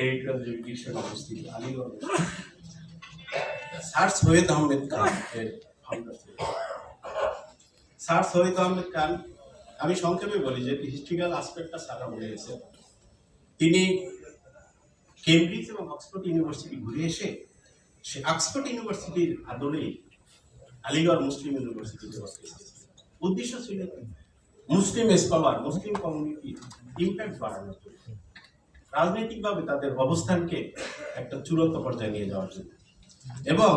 Territorial jurisdiction অবস্থিত Aligarh sir Syed Ahmed Khan. Sir Syed Ahmed Khan আমি সংক্ষেপে বলি যে হিস্ট্রিক্যাল আসপেক্টটা স্যাররা বলে গেছে তিনি কেমব্রিজ এবং অক্সফোর্ড ইউনিভার্সিটি ঘুরে এসে সে অক্সফোর্ড ইউনিভার্সিটির আদলে আলিগড় মুসলিম ইউনিভার্সিটিতে উদ্দেশ্য ছিল Muslim scholar Muslim community impact বাড়ানোর জন্য রাজনৈতিকভাবে তাদের অবস্থানকে একটা চূড়ান্ত পর্যায়ে নিয়ে যাওয়ার জন্য। এবং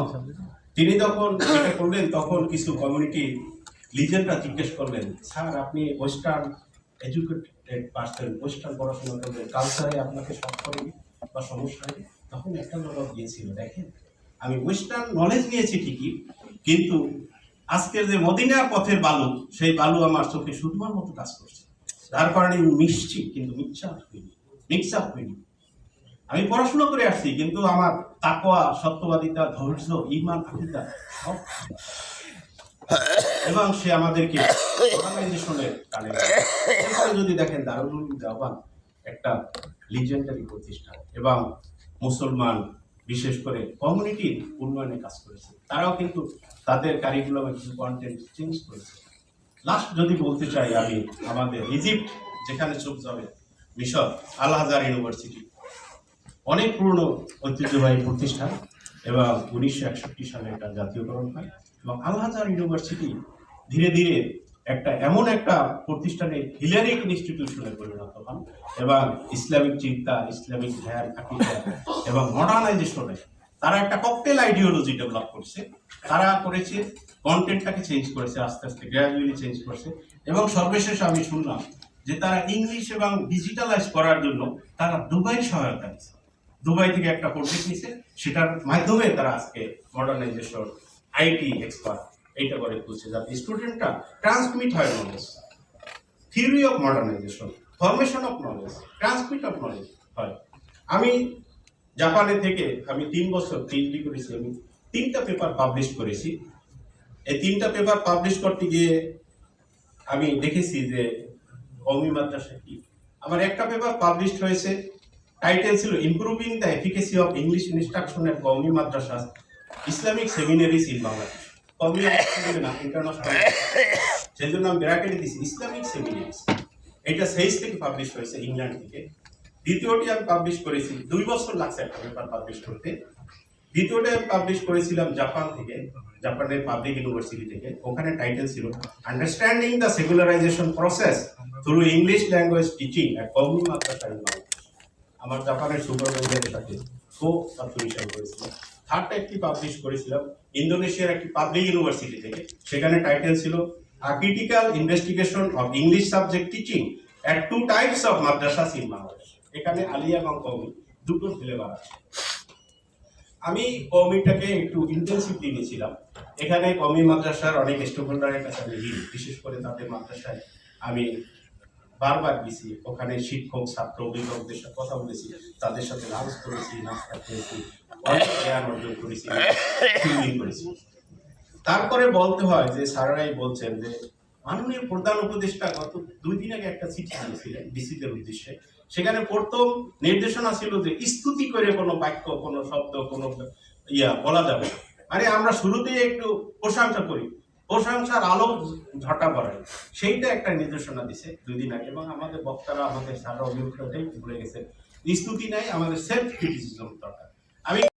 তিনি যখন এটা করলেন, তখন কিছু কমিউনিটি লিজেন্ডরা জিজ্ঞেস করলেন, স্যার, আপনি ওয়েস্টার্ন এডুকেটেড পার্সন ওয়েস্টার্ন পড়াশোনা করবেন কালচারে আপনাকে সব করেনি বা সমস্যা নেই? তখন একটা জবাব দিয়েছিল দেখেন, আমি ওয়েস্টার্ন নলেজ নিয়েছি ঠিকই, কিন্তু আজকের যে মদিনার পথের বালু, সেই বালু আমার চোখে সুতমার মতো কাজ করছে। যার কারণে মিশছি কিন্তু মিক্সার হইনি আমি পড়াশোনা করে আসছি, কিন্তু আমার তাকওয়া, সত্যবাদিতা, ধৈর্য, ইমান, আকিদা এবং সে আমাদেরকে যদি দেখেন দারুল দেওয়ান একটা লিজেন্ডারি প্রতিষ্ঠান এবং মুসলমান, বিশেষ করে কমিউনিটির উন্নয়নে কাজ করেছে। তারাও কিন্তু তাদের কারিকুলামে কিছু কন্টেন্ট চেঞ্জ করেছে। লাস্ট যদি বলতে চাই আমি, আমাদের ইজিপ্ট যেখানে চোখ যাবে মিশর আল হাজার ইউনিভার্সিটি। অনেক পুরনো ঐতিহ্যবাহী প্রতিষ্ঠান এবং উনিশশো একষট্টি সালে এটা জাতীয়করণ হয় এবং আল হাজার ইউনিভার্সিটি ধীরে ধীরে একটা এমন একটা প্রতিষ্ঠানে হিলারিক ইনস্টিটিউশনে পরিণত হন এবং ইসলামিক চিন্তা, ইসলামিক ধ্যান আকিদা এবং মডার্নাইজেশনে তারা একটা ককটেল আইডিওলজি ডেভেলপ করছে। তারা করেছে কন্টেন্টটাকে চেঞ্জ করেছে, আস্তে আস্তে গ্র্যাজুয়ালি চেঞ্জ করছে এবং সর্বশেষ আমি শুনলাম যে তারা ইংলিশ এবং ডিজিটালাইজ করার জন্য তারা দুবাই সহায়তা নিচ্ছে দুবাই থেকে একটা প্রজেক্ট নিছে, সেটার মাধ্যমে তারা আজকে মডার্নাইজেশন আইটি এক্সপার্ট এইটা করে তুলছে যাতে স্টুডেন্টরা ট্রান্সমিট হয় knowledge theory of modernization formation of knowledge transmit of knowledge হয়। আমি জাপানে থেকে আমি তিন বছর পিএইচডি করেছি, আমি তিনটা পেপার পাবলিশ করেছি। এই তিনটা পেপার পাবলিশ করতে গিয়ে আমি দেখেছি যে কৌমি মাদ্রাসা কি? আমার একটা পেপার পাবলিশ হয়েছে। টাইটেল ছিল improving the efficacy of English instruction at Qawmi madrasa Islamic seminaries in Bangladesh Qawmi না ইন্টারন্যাশনাল সেই জন্য আমি ব্র্যাকেটে দিয়েছি ইসলামিক সেমিনারিজ এটা সেইস থেকে পাবলিশ হয়েছে ইংল্যান্ড থেকে। দ্বিতীয়টি আমি পাবলিশ করেছি, দুই বছর লাগছে একটা পেপার পাবলিশ করতে। দ্বিতীয়টা আমি পাবলিশ করেছিলাম জাপান থেকে জাপানের পাবলিক ইউনিভার্সিটি থেকে। ওখানে টাইটেল ছিল understanding the secularization process through English language teaching at Qawmi in Bangladesh আমার জাপানের সুপারভাইজারের সাথে কো সাবমিশন করেছিলাম থার্ডটা একটি পাবলিশ করেছিলাম? ইন্দোনেশিয়ার একটি পাবলিক ইউনিভার্সিটি থেকে। সেখানে টাইটেল ছিল a critical investigation of English subject teaching at two types of madrasa in Bangladesh এখানে আলিয়া এবং কৌমি দুটো ফ্লেভার আছে। আমি কমিটাকে একটু ইন্টেন্সিভলি নিয়েছিলাম এখানে কমি মাদ্রাসার অনেক স্টুডেন্টদের কাছে আমি বিশেষ করে তাদের মাদ্রাসায় আমি বারবার গেছি, ওখানে শিক্ষক, ছাত্র, অভিভাবকদের সাথে কথা বলেছি, তাদের সাথে লাঞ্চ করেছি নাস্তা করেছি অনেক জ্ঞান অর্জন করেছি করেছি। তারপরে বলতে হয় যে স্যারেরাই বলছেন যে মাননীয় প্রধান উপদেষ্টা গত দুই দিন আগে একটা চিঠি দিয়েছিলেন ডিসিদের উদ্দেশ্যে। সেখানে প্রথম নির্দেশনা ছিল যে স্তুতি করে কোনো বাক্য, কোনো শব্দ, কোনো ইয়া বলা যাবে আরে আমরা শুরুতেই একটু প্রশংসা করি। প্রশংসার আলো ঝটা পড়ে। সেইটা একটা নির্দেশনা দিছে দুই দিন আগে। এবং আমাদের বক্তারা আমাদের সারা অভিজ্ঞতাটাই ভুলে গেছে। স্তুতি নাই, আমাদের সেলফ ক্রিটিসিজম দরকার। আমি